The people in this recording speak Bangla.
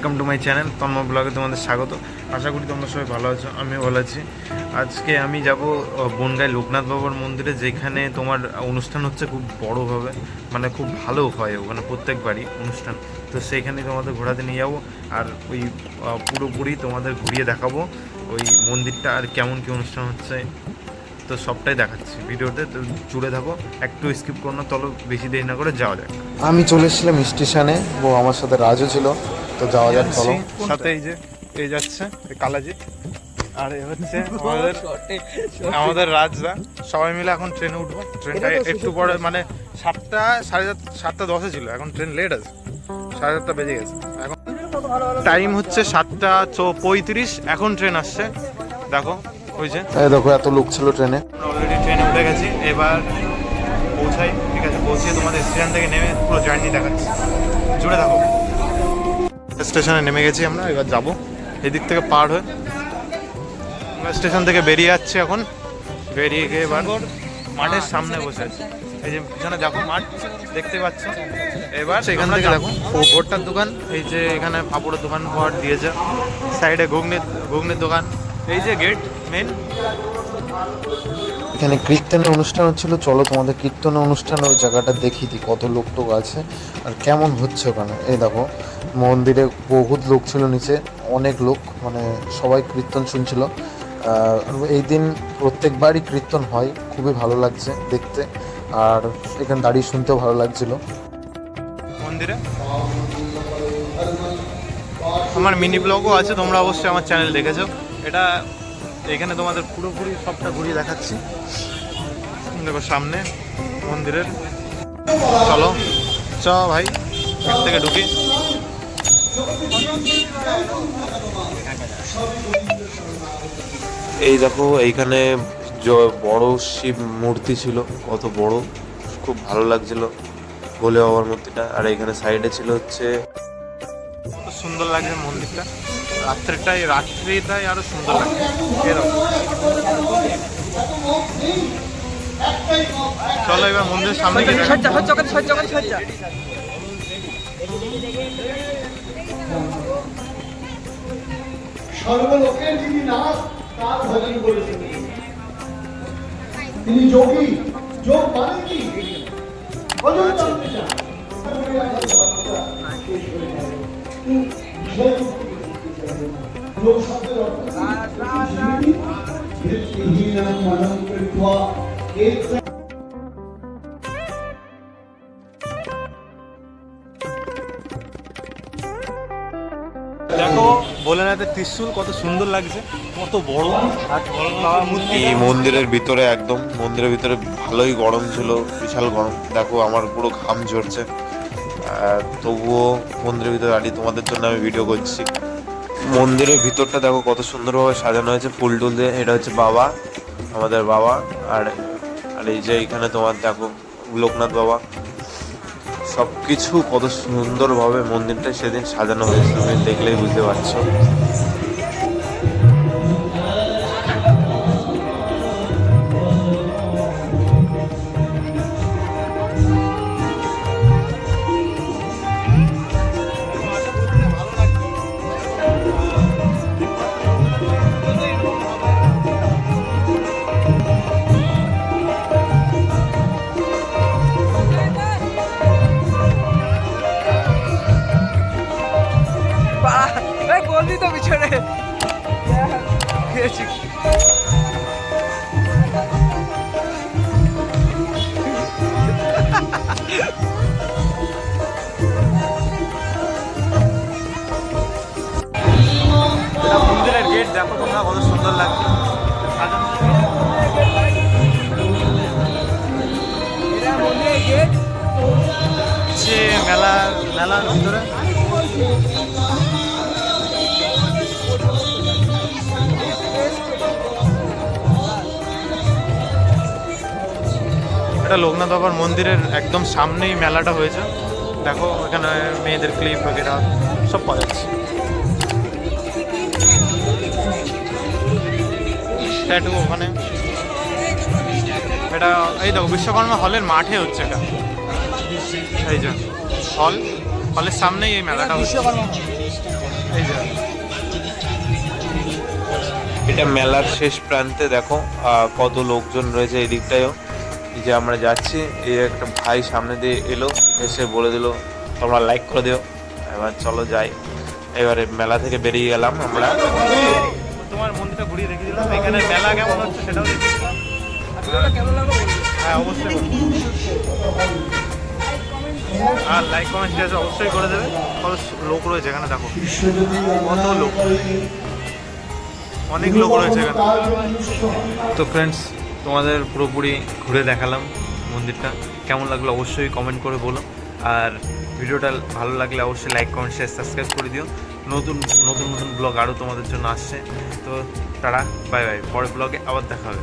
Welcome to my channel Tanmoy ব্লগে তোমাদের স্বাগত। আশা করি তোমরা সবাই ভালো আছো, আমিও ভালো আছি। আজকে আমি যাব বনগাঁয় লোকনাথ বাবার মন্দিরে, যেখানে তোমার অনুষ্ঠান হচ্ছে খুব বড়োভাবে মানে খুব ভালো হয় ওখানে প্রত্যেকবারই অনুষ্ঠান। তো সেইখানে তোমাদের ঘোরাতে নিয়ে যাব, আর ওই পুরোপুরি তোমাদের ঘুরিয়ে দেখাবো ওই মন্দিরটা আর কেমন কী অনুষ্ঠান হচ্ছে। তো সবটাই দেখাচ্ছি ভিডিওতে, তো জুড়ে থাকো, একটু স্কিপ করো না চলো বেশি দেরি না করে যাওয়া যাক। আমি চলে এসেছিলাম স্টেশনে ও আমার সাথে রাজও ছিল। তো যাওয়া যাক চলো। সাথে এই যে এই যাচ্ছে এই কালাজি। আর এ হচ্ছে আমাদের আমাদের রাজদা। সবাই মিলে এখন ট্রেনে উঠবো। ট্রেনটা একটু পরে মানে সাতটা সাড়ে সাত সাতটা দশে ছিল এখন ট্রেন লেট আছে। সাড়ে সাতটা বেজে গেছে। এখন টাইম হচ্ছে সাতটা চো পঁয়ত্রিশ এখন ট্রেন আসছে। দেখো হয়েছে এই দেখো এত লোক ছিল ট্রেনে অলরেডি ট্রেনে উঠে গেছি। এবার পৌঁছাই ঠিক আছে পৌঁছিয়ে তোমাদের স্টেশন থেকে নেমে পুরো জার্নি দেখাচ্ছি। জুড়ে থাকো। স্টেশনে নেমে গেছি আমরা এবার যাব। এদিক থেকে পার হয়ে আমরা স্টেশন থেকে বেরিয়ে যাচ্ছি এখন। বেরিয়ে গিয়ে এবার মাঠের সামনে বসে আছি। এই যে পিছনে দেখো মাঠ দেখতে পাচ্ছ? এবার সেখান থেকে দেখো ভোটটার দোকান এই যে এখানে পাপড়ের দোকান ঘর দিয়েছে। সাইডে ঘুগনির ঘুগনির দোকান। এই যে গেট মেন এখানে কীর্তনের অনুষ্ঠান হচ্ছিল। চলো তোমাদের কীর্তনের অনুষ্ঠানে ওই জায়গাটা দেখি দিই কত লোক টোক আছে আর কেমন হচ্ছে ওখানে। এই দেখো, মন্দিরে বহুত লোক ছিল নিচে, অনেক লোক মানে সবাই কীর্তন শুনছিল। এই দিন প্রত্যেকবারই কীর্তন হয়, খুবই ভালো লাগছে দেখতে। আর এখানে দাঁড়িয়ে শুনতেও ভালো লাগছিল। মন্দিরে? আমার মিনি ব্লগও আছে, তোমরা অবশ্যই আমার চ্যানেল দেখেছ। এটা এখানে তোমাদের পুরোপুরি সবটা ঘুরিয়ে দেখাচ্ছি। দেখো সামনে মন্দিরের। চলো চ ভাই থেকে ঢুকি। এই দেখো এইখানে বড় শিব মূর্তি ছিল কত বড় খুব ভালো লাগছিল ভোলে বাবার মূর্তিটা। আর এখানে সাইডে ছিল হচ্ছে সুন্দর লাগছে মন্দিরটা। রাত্রিটাই রাত্রিটাই আরও সুন্দর লাগছে এরকম। চলো এবার মন্দিরের সামনে গিয়ে। সর্বলোকের যিনি নাথ তার ভজন করেছেন। তিনি যোগী যোগ মানে কি? ভজন জানতে চান কৃত্বা এক দেখো, ভোলেনাথের ত্রিশূল কত সুন্দর লাগছে, কত বড় আর এই মন্দিরের ভিতরে একদম, মন্দিরের ভিতরে ভালোই গরম ছিল, বিশাল গরম। দেখো, আমার পুরো ঘাম ঝরছে। তবুও মন্দিরের ভিতরে দাঁড়িয়ে তোমাদের জন্য আমি ভিডিও করছি। মন্দিরের ভিতরটা দেখো কত সুন্দরভাবে সাজানো হয়েছে, ফুল টুল দিয়ে। এটা হচ্ছে বাবা। আমাদের বাবা আর আর এই যে এখানে তোমার দেখো লোকনাথ বাবা। সব কিছু কত সুন্দরভাবে মন্দিরটা সেদিন সাজানো হয়েছে তুমি দেখলেই বুঝতে পারছ। খেয়েছি মন্দিরের গেট দেখো তোমরা কত সুন্দর লাগছে। মেলা মেলার ভিতরে। এটা লোকনাথ বাবার মন্দিরের একদম সামনেই মেলাটা হয়েছে। দেখো এখানে মেয়েদের ক্লিপ বগেরা সব পাওয়া যাচ্ছে। ওখানে। এটা, এই দেখো, বিশ্বকর্মা হলের মাঠে হচ্ছে এটা। এই যে, হল, হলের সামনেই এই মেলাটা এই যে। এটা মেলার শেষ প্রান্তে দেখো কত লোকজন রয়েছে এই দিকটায়ও এই যে আমরা যাচ্ছি এই একটা ভাই সামনে দিয়ে এলো এসে বলে দিল তোমরা লাইক করে দিও। এবার চলো যাই। এবারে মেলা থেকে বেরিয়ে গেলাম আমরা। তোমার মন্দিরটা ঘুরিয়ে রেখে দিলাম। এখানে মেলা কেমন হচ্ছে সেটাও। হ্যাঁ অবশ্যই। আর লাইক কমেন্ট শেয়ার অবশ্যই করে দেবে। কত লোক রয়েছে এখানে দেখো। কত লোক। অনেক লোক রয়েছে এখানে। তো ফ্রেন্ডস তোমাদের পুরোপুরি ঘুরে দেখালাম মন্দিরটা। কেমন লাগল অবশ্যই কমেন্ট করে বলো। আর ভিডিওটা ভালো লাগলে অবশ্যই লাইক কমেন্ট শেয়ার সাবস্ক্রাইব করে দিও। নতুন নতুন নতুন ব্লগ আরও তোমাদের জন্য আসছে। তো তারা বাই বাই পরের ব্লগে আবার দেখা হবে।